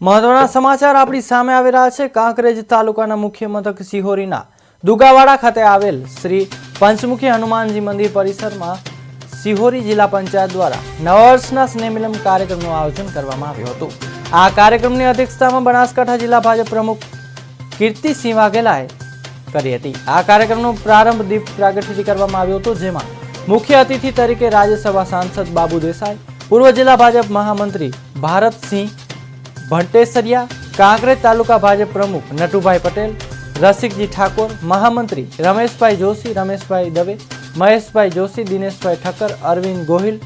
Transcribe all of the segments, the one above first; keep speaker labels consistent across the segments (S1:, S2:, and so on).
S1: મહત્વના સમાચાર આપણી સામે આવી રહ્યા છે. કાંકરેજ તાલુકાના મુખ્ય મથક સિહોરીના દુગાવાડા ખાતે આવેલ શ્રી પંચમુખી હનુમાનજી મંદિર પરિસરમાં સિહોરી જિલ્લા પંચાયત દ્વારા નવા વર્ષના સ્નેહમિલન કાર્યક્રમનું આયોજન કરવામાં આવ્યું હતું. આ કાર્યક્રમની અધ્યક્ષતામાં બનાસકાંઠા જિલ્લા ભાજપ પ્રમુખ કીર્તિસિંહ વાઘેલાએ કરી હતી. આ કાર્યક્રમનો પ્રારંભ દીપ પ્રાગટ્યથી કરવામાં આવ્યો હતો, જેમાં મુખ્ય અતિથિ તરીકે રાજ્યસભા સાંસદ બાબુ દેસાઈ, પૂર્વ જિલ્લા ભાજપ મહામંત્રી ભારતસિંહ ભટ્ટેસરિયા, કાંકરેજ તાલુકા ભાજપ પ્રમુખ નટુભાઈ પટેલ, રસિકજી ઠાકોર, મહામંત્રી રમેશભાઈ જોશી, રમેશભાઈ દવે, મહેશભાઈ જોશી, દિનેશભાઈ ઠક્કર, અરવિંદ ગોહિલ,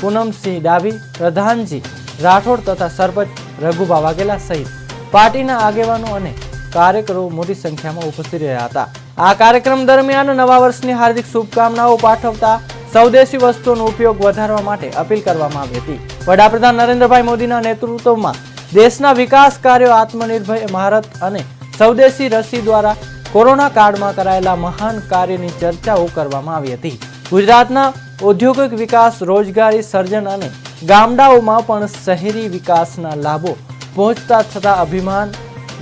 S1: પૂનમસિંહ ડાભી, પ્રધાનજી રાઠોડ તથા સરપંચ રઘુભા વાઘેલા સહિત પાર્ટીના આગેવાનો અને કાર્યકરો મોટી સંખ્યામાં ઉપસ્થિત રહ્યા હતા. આ કાર્યક્રમ દરમિયાન નવા વર્ષની હાર્દિક શુભકામનાઓ પાઠવતા સ્વદેશી વસ્તુઓનો ઉપયોગ વધારવા માટે અપીલ કરવામાં આવી હતી. વડાપ્રધાન નરેન્દ્રભાઈ મોદીના નેતૃત્વમાં દેશના વિકાસ કાર્યો આત્મનિર્ભર ભારત અને સ્વદેશી રસી દ્વારા કોરોના કાળમાં કરાયેલા મહાન કાર્યની ચર્ચાઓ કરવામાં આવી હતી. ગુજરાતના ઔદ્યોગિક વિકાસ, રોજગારી, સર્જન અને ગામડાઓમાં પણ શહેરી વિકાસના લાભો પહોંચતા થતા અભિમાન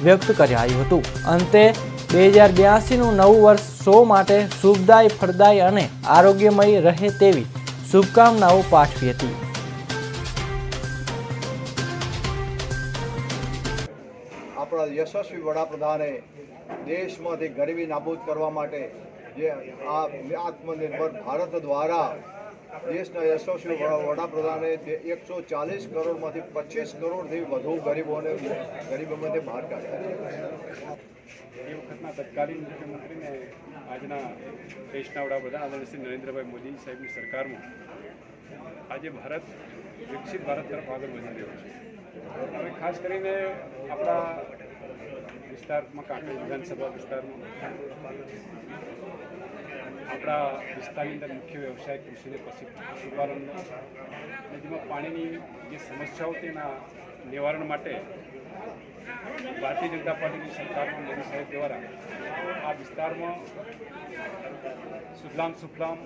S1: વ્યક્ત કરાયું હતું. અંતે બે હજાર બ્યાસીનું નવું વર્ષ સૌ માટે શુભદાય, ફળદાય અને આરોગ્યમય રહે તેવી શુભકામનાઓ પાઠવી હતી.
S2: આપણા યશસ્વી વડાપ્રધાને દેશમાંથી ગરીબી નાબૂદ કરવા માટે જે આ આત્મનિર્ભર ભારત દ્વારા દેશના યશસ્વી વડા- વડાપ્રધાને એકસો ચાલીસ કરોડમાંથી પચીસ કરોડથી વધુ ગરીબોને ગરીબોમાંથી બહાર કાઢ્યા.
S3: એ વખતના તત્કાલીન મુખ્યમંત્રીને આજના દેશના વડાપ્રધાન આદરણીય શ્રી નરેન્દ્રભાઈ મોદી સાહેબની સરકારમાં આજે ભારત વિકસિત ભારત તરફ આગળ વધી રહ્યો છે. હવે ખાસ કરીને આપણા વિસ્તારમાં કાંકરેજ વિધાનસભા વિસ્તારમાં આપણા વિસ્તારની અંદર મુખ્ય વ્યવસાય કૃષિને પશુપાલનનો અને જેમાં પાણીની જે સમસ્યાઓ તેના નિવારણ માટે ભારતીય જનતા પાર્ટીની સરકારમાં મોદી સાહેબ દ્વારા આ વિસ્તારમાં સુફલામ સુફલામ